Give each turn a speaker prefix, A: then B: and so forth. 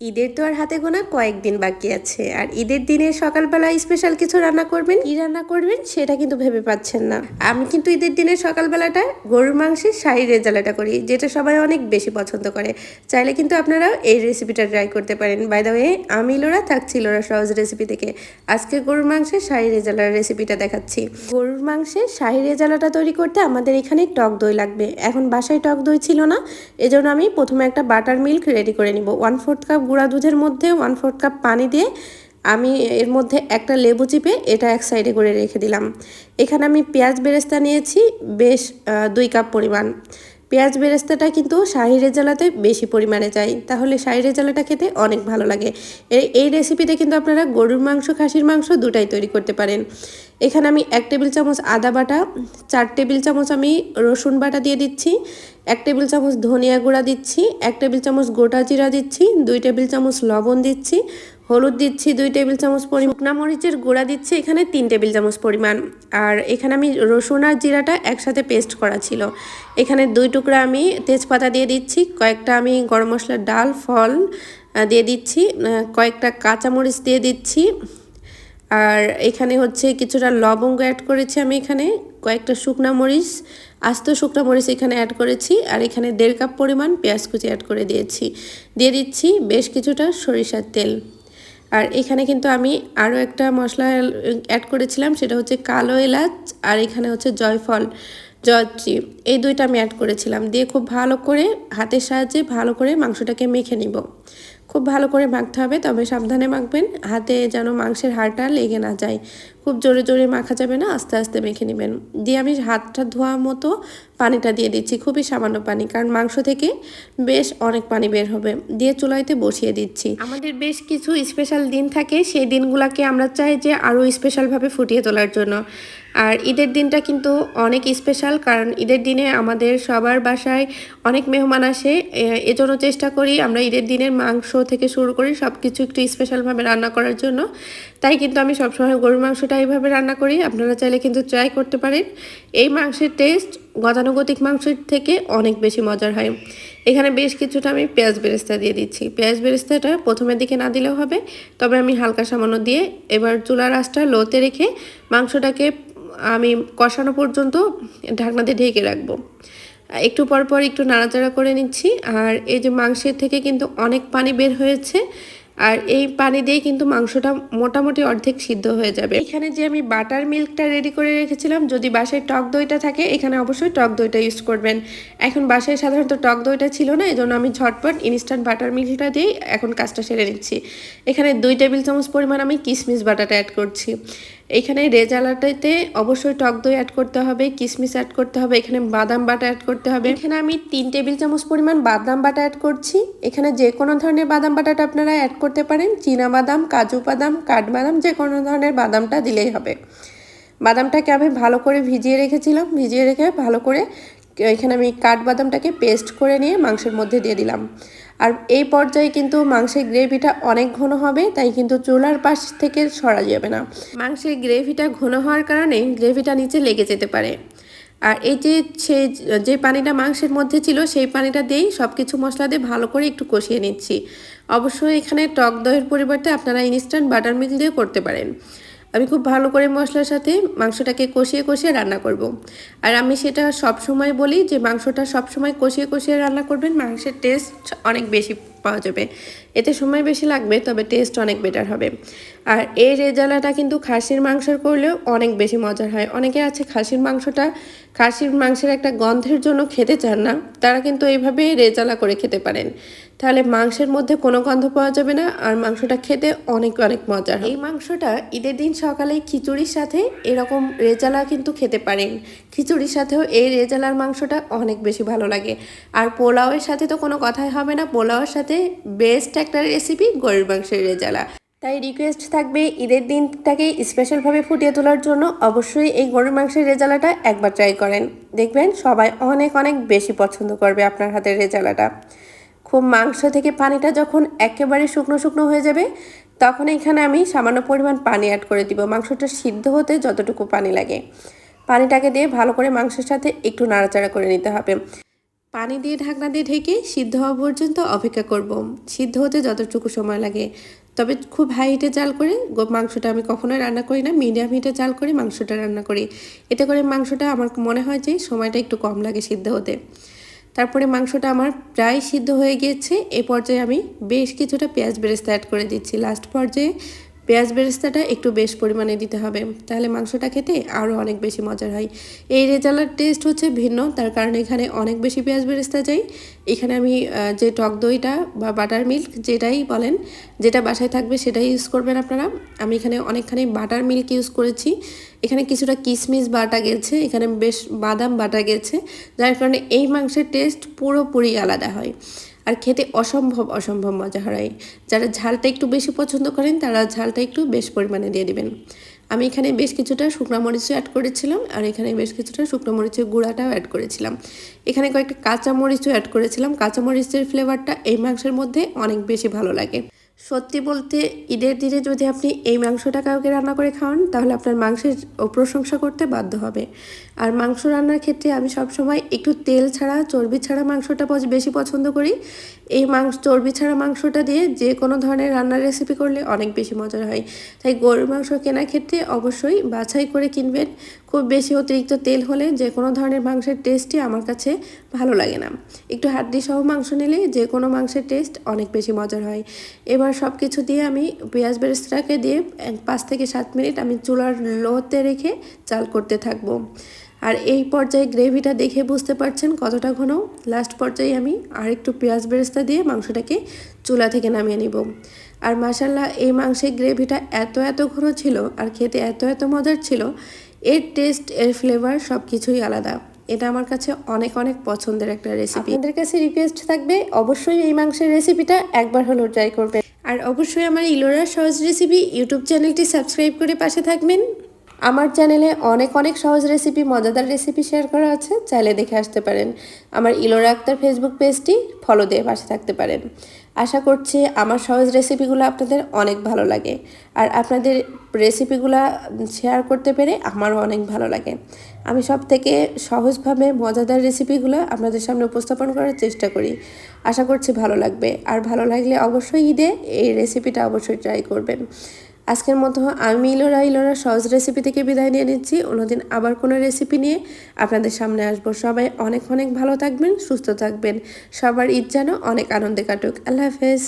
A: ঈদের তো আর হাতে গোনা কয়েকদিন বাকি আছে। আর ঈদের দিনে সকালবেলা স্পেশাল কিছু রান্না করবেন? কি রান্না করবেন সেটা কিন্তু ভেবে পাচ্ছেন না। আমি কিন্তু ঈদের দিনের সকালবেলাটা গরুর মাংসের শাড়ি রেজালাটা করি যেটা সবাই অনেক বেশি পছন্দ করে। চাইলে কিন্তু আপনারা এই রেসিপিটা ট্রাই করতে পারেন। বাই দ্য ওয়ে আমি লোরা থাকছি লোরা সহজ রেসিপি থেকে। আজকে গরুর মাংসের শাড়ি রেজালার রেসিপিটা দেখাচ্ছি। গরুর মাংসের শাড়ি রেজালাটা তৈরি করতে আমাদের এখানে টক দই লাগবে। এখন বাসায় টক দই ছিল না এজন্য আমি প্রথমে একটা বাটার মিল্ক রেডি করে নিব। ওয়ান ফোর্থ কাপ গুঁড়া দুধের মধ্যে ওয়ান ফোর্থ কাপ পানি দিয়ে আমি এর মধ্যে একটা লেবু চিপে এটা এক সাইডে করে রেখে দিলাম। এখানে আমি পেঁয়াজ বেরেস্তা নিয়েছি, বেশ দুই কাপ পরিমাণ। পেঁয়াজ বেরেস্তাটা কিন্তু শাহি রেজালাতে বেশি পরিমাণে চাই। তাহলে শাহি রেজালাটা খেতে অনেক ভালো লাগে। এই রেসিপিতে কিন্তু আপনারা গরুর মাংস, খাসির মাংস দুটাই তৈরি করতে পারেন। এখানে আমি এক টেবিল চামচ আদা বাটা, চার টেবিল চামচ আমি রসুন বাটা দিয়ে দিচ্ছি, এক টেবিল চামচ ধনিয়া গুঁড়া দিচ্ছি, এক টেবিল চামচ গোটা জিরা দিচ্ছি, দুই টেবিল চামচ লবণ দিচ্ছি হলুদ দিচ্ছি দুই টেবিল চামচ পরিমাণ, শুকনা মরিচের গুঁড়া দিচ্ছি এখানে তিন টেবিল চামচ পরিমাণ। আর এখানে আমি রসুন আর জিরাটা একসাথে পেস্ট করা ছিল। এখানে দুই টুকরা আমি তেজপাতা দিয়ে দিচ্ছি, কয়েকটা আমি গরম মশলার ডাল, ফল দিয়ে দিচ্ছি কয়েকটা কাঁচামরিচ দিয়ে দিচ্ছি। আর এখানে হচ্ছে কিছুটা লবঙ্গ অ্যাড করেছি আমি এখানে, কয়েকটা শুকনা মরিচ, আস্ত শুকনা মরিচ এখানে অ্যাড করেছি। আর এখানে দেড় কাপ পরিমাণ পেঁয়াজ কুচি অ্যাড করে দিয়েছি। দিয়ে দিচ্ছি বেশ কিছুটা সরিষার তেল। আর এখানে কিন্তু আমি আরও একটা মশলা অ্যাড করেছিলাম, সেটা হচ্ছে কালো এলাচ আর এখানে হচ্ছে জয়ফল, জয়ত্রী। এই দুইটা আমি অ্যাড করেছিলাম। দিয়ে খুব ভালো করে হাতের সাহায্যে ভালো করে মাংসটাকে মেখে নিব। খুব ভালো করে মাখতে হবে, তবে সাবধানে মাখবেন। হাতে যেন মাংসের হাড়টা লেগে না যায়। খুব জোরে জোরে মাখা যাবে না, আস্তে আস্তে মেখে নেবেন। দিয়ে আমি হাতটা ধোয়া মতো পানিটা দিয়ে দিচ্ছি, খুবই সামান্য পানি, কারণ মাংস থেকে বেশ অনেক পানি বের হবে। দিয়ে চুলাইতে বসিয়ে দিচ্ছি। আমাদের বেশ কিছু স্পেশাল দিন থাকে, সেই দিনগুলোকে আমরা চাই যে আরও স্পেশালভাবে ফুটিয়ে তোলার জন্য। আর ঈদের দিনটা কিন্তু অনেক স্পেশাল কারণ ঈদের দিনে আমাদের সবার বাসায় অনেক মেহমান আসে। এজন্য চেষ্টা করি আমরা ঈদের দিনের মাংস থেকে শুরু করি সব কিছু একটু স্পেশালভাবে রান্না করার জন্য। তাই কিন্তু আমি সবসময় গরুর মাংসটা এইভাবে রান্না করি, আপনারা চাইলে কিন্তু ট্রাই করতে পারেন। এই মাংসের টেস্ট গতানুগতিক মাংসের থেকে অনেক বেশি মজার হয়। এখানে বেশ কিছুটা আমি পেঁয়াজ বেরেস্তা দিয়ে দিচ্ছি। পেঁয়াজ বেরেস্তাটা প্রথমের দিকে না দিলেও হবে, তবে আমি হালকা সামান্য দিয়ে এবার চুলার আঁচটা লোতে রেখে মাংসটাকে আমি কষানো পর্যন্ত ঢাকনা দিয়ে ঢেকে রাখব। একটু পর পর একটু নাড়াচাড়া করে নিচ্ছি, আর এই যে মাংসের থেকে কিন্তু অনেক পানি বের হয়েছে আর এই পানি দিয়ে কিন্তু মাংসটা মোটামুটি অর্ধেক সিদ্ধ হয়ে যাবে। এখানে যে আমি বাটার মিল্কটা রেডি করে রেখেছিলাম, যদি বাসায় টক দইটা থাকে, এখানে অবশ্যই টক দইটা ইউজ করবেন। এখন বাসায় সাধারণত টক দইটা ছিল না এই জন্য আমি ঝটপট ইনস্ট্যান্ট বাটার মিল্কটা দিয়েই এখন কাজটা সেরে নিচ্ছি। এখানে দুই টেবিল চামচ পরিমাণ আমি কিশমিশ বাটাটা অ্যাড করছি। এখানে রেজালাটাতে অবশ্যই টক দই অ্যাড করতে হবে কিশমিশ অ্যাড করতে হবে, এখানে বাদাম বাটা অ্যাড করতে হবে। এখানে আমি তিন টেবিল চামচ পরিমাণ বাদাম বাটা অ্যাড করছি। এখানে যে কোনো ধরনের বাদাম বাটাটা আপনারা অ্যাড করতে পারেন। চীনা বাদাম কাজু বাদাম, কাঠবাদাম, যে কোনো ধরনের বাদামটা দিলেই হবে। বাদামটাকে আমি ভালো করে ভিজিয়ে রেখেছিলাম। ভিজিয়ে রেখে ভালো করে এখানে আমি কাঠবাদামটাকে পেস্ট করে নিয়ে মাংসের মধ্যে দিয়ে দিলাম। আর এই পর্যায়ে কিন্তু মাংসের গ্রেভিটা অনেক ঘন হবে, তাই কিন্তু চুলার পাশ থেকে সরা যাবে না। মাংসের গ্রেভিটা ঘন হওয়ার কারণে গ্রেভিটা নিচে লেগে যেতে পারে। আর এই যে সে, যে পানিটা মাংসের মধ্যে ছিল, সেই পানিটা দিয়েই সব কিছু মশলা দিয়ে ভালো করে একটু কষিয়ে নিচ্ছি। অবশ্যই এখানে টক দইয়ের পরিবর্তে আপনারা ইনস্ট্যান্ট বাটার মিল্ক দিয়ে করতে পারেন। আমি খুব ভালো করে মশলার সাথে মাংসটাকে কষিয়ে কষিয়ে রান্না করব। আর আমি সেটা সব সময় বলি যে মাংসটা সব সময় কষিয়ে কষিয়ে রান্না করবেন, মাংসের টেস্ট অনেক বেশি পাওয়া যাবে। এতে সময় বেশি লাগবে, তবে টেস্ট অনেক বেটার হবে। আর এই রেজালাটা কিন্তু খাসির মাংসের করলেও অনেক বেশি মজার হয়। অনেকে আছে খাসির মাংসটা, খাসির মাংসের একটা গন্ধের জন্য খেতে চান না, তারা কিন্তু এইভাবে রেজালা করে খেতে পারেন। তাহলে মাংসের মধ্যে কোনো গন্ধ পাওয়া যাবে না, আর মাংসটা খেতে অনেক অনেক মজার এই মাংসটা ঈদের দিন সকালে খিচুড়ির সাথে এরকম রেজালা কিন্তু খেতে পারেন। খিচুড়ির সাথেও এই রেজালার মাংসটা অনেক বেশি ভালো লাগে। আর পোলাওয়ের সাথে তো কোনো কথাই হবে না, পোলাওয়ের সাথে বেস্ট একটা রেসিপি গরুর মাংসের রেজালা। তাই রিকোয়েস্ট থাকবে ঈদের দিনটাকে স্পেশালভাবে ফুটিয়ে তোলার জন্য অবশ্যই এই গরুর মাংসের রেজালাটা একবার ট্রাই করেন। দেখবেন সবাই অনেক অনেক বেশি পছন্দ করবে আপনার হাতের রেজালাটা। খুব মাংস থেকে পানিটা যখন একেবারে শুকনো শুকনো হয়ে যাবে, তখন এখানে আমি সামান্য পরিমাণ পানি অ্যাড করে দিব। মাংসটা সিদ্ধ হতে যতটুকু পানি লাগে। পানিটাকে দিয়ে ভালো করে মাংসের সাথে একটু নাড়াচাড়া করে নিতে হবে। পানি দিয়ে ঢাকনা দিয়ে ঢেকে সিদ্ধ হওয়া পর্যন্ত অপেক্ষা করব। সিদ্ধ হতে যতটুকু সময় লাগে। তবে খুব হাই হিটে জাল করে মাংসটা আমি কখনোই রান্না করি না। মিডিয়াম হিটে জাল করে মাংসটা রান্না করি। এতে করে মাংসটা আমার মনে হয় যে সময়টা একটু কম লাগে সিদ্ধ হতে। তারপরে মাংসটা আমার প্রায় সিদ্ধ হয়ে গিয়েছে। এ পর্যায়ে আমি বেশ কিছুটা পেঁয়াজ বেরেস্তা অ্যাড করে দিচ্ছি। লাস্ট পর্যায়ে পেঁয়াজ বেরেস্তাটা একটু বেশ পরিমাণে দিতে হবে। তাহলে মাংসটা খেতে আরও অনেক বেশি মজার হয়। এই রেজালার টেস্ট হচ্ছে ভিন্ন, তার কারণে এখানে অনেক বেশি পেঁয়াজ বেরেস্তা চাই এখানে আমি যে টক দইটা বা বাটার মিল্ক যেটাই বলেন, যেটা বাসায় থাকবে সেটাই ইউজ করবেন আপনারা। আমি এখানে অনেকখানি বাটার মিল্ক ইউজ করেছি। এখানে কিছুটা কিশমিশ বাটা গেছে, এখানে বেশ বাদাম বাটা গেছে, যার কারণে এই মাংসের টেস্ট পুরোপুরি আলাদা হয়। আর খেতে অসম্ভব অসম্ভব মজা হয়। যারা ঝালটা একটু বেশি পছন্দ করেন, তারা ঝালটা একটু বেশ পরিমাণে দিয়ে দিবেন। আমি এখানে বেশ কিছুটা শুকনো মরিচও অ্যাড করেছিলাম, আর এখানে বেশ কিছুটা শুকনো মরিচের গুঁড়াটাও অ্যাড করেছিলাম। এখানে কয়েকটা কাঁচা মরিচও অ্যাড করেছিলাম। কাঁচা মরিচের ফ্লেভারটা এই মাংসের মধ্যে অনেক বেশি ভালো লাগে। সত্যি বলতে ঈদের দিনে যদি আপনি এই মাংসটা কাউকে রান্না করে খাওয়ান, তাহলে আপনার মাংসের প্রশংসা করতে বাধ্য হবে। আর মাংস রান্নার ক্ষেত্রে আমি সবসময় একটু তেল ছাড়া, চর্বি ছাড়া মাংসটা বেশি পছন্দ করি। এই মাংস চর্বি ছাড়া মাংসটা দিয়ে যে কোনো ধরনের রান্নার রেসিপি করলে অনেক বেশি মজার হয়। তাই গরুর মাংস কেনার ক্ষেত্রে অবশ্যই বাছাই করে কিনবেন। খুব বেশি অতিরিক্ত তেল হলে যে কোনো ধরনের মাংসের টেস্টই আমার কাছে ভালো লাগে না। একটু হাড্ডি সহ মাংস নিলে যে কোনো মাংসের টেস্ট অনেক বেশি মজার হয়। এবার সব কিছু দিয়ে আমি পেঁয়াজ বেরেস্তাটাকে দিয়ে পাঁচ থেকে সাত মিনিট আমি চুলার লোতে রেখে চাল করতে থাকব। আর এই পর্যায়ে গ্রেভিটা দেখে বুঝতে পারছেন কতটা ঘন। লাস্ট পর্যায়ে আমি আর একটু পেঁয়াজ বেরেস্তা দিয়ে মাংসটাকে চুলা থেকে নামিয়ে নিব। আর মাসাল্লাহ এই মাংসের গ্রেভিটা এত এত ঘন ছিল আর খেতে এত এত মজার ছিল এর টেস্ট এর ফ্লেভার সব কিছুই আলাদা। এটা আমার কাছে অনেক অনেক পছন্দের একটা রেসিপি আপনাদের কাছে রিকোয়েস্ট থাকবে অবশ্যই এই মাংসের রেসিপিটা একবার হলেও ট্রাই করবেন। আর অবশ্যই আমার ইলোরা সহজ রেসিপি ইউটিউব চ্যানেলটি সাবস্ক্রাইব করে পাশে থাকবেন। আমার চ্যানেলে অনেক অনেক সহজ রেসিপি মজাদার রেসিপি শেয়ার করা আছে, চাইলে দেখে আসতে পারেন। আমার ইলোরা আক্তার ফেসবুক পেজটি ফলো দিয়ে পাশে থাকতে পারেন। আশা করছি আমার সহজ রেসিপিগুলো আপনাদের অনেক ভালো লাগে। আর আপনাদের রেসিপিগুলো শেয়ার করতে পেরে আমারও অনেক ভালো লাগে। আমি সব থেকে সহজভাবে মজাদার রেসিপিগুলো আপনাদের সামনে উপস্থাপন করার চেষ্টা করি। আশা করছি ভালো লাগবে। আর ভালো লাগলে অবশ্যই ঈদে এই রেসিপিটা অবশ্যই ট্রাই করবেন। আজকের মতো আমি ইলোরা ইলোরা সহজ রেসিপি থেকে বিদায় নিয়ে নিচ্ছি। অন্যদিন আবার কোনো রেসিপি নিয়ে আপনাদের সামনে আসব। সবাই অনেক অনেক ভালো থাকবেন, সুস্থ থাকবেন। সবার ঈদ যেন অনেক আনন্দে কাটুক। আল্লাহ হাফেজ।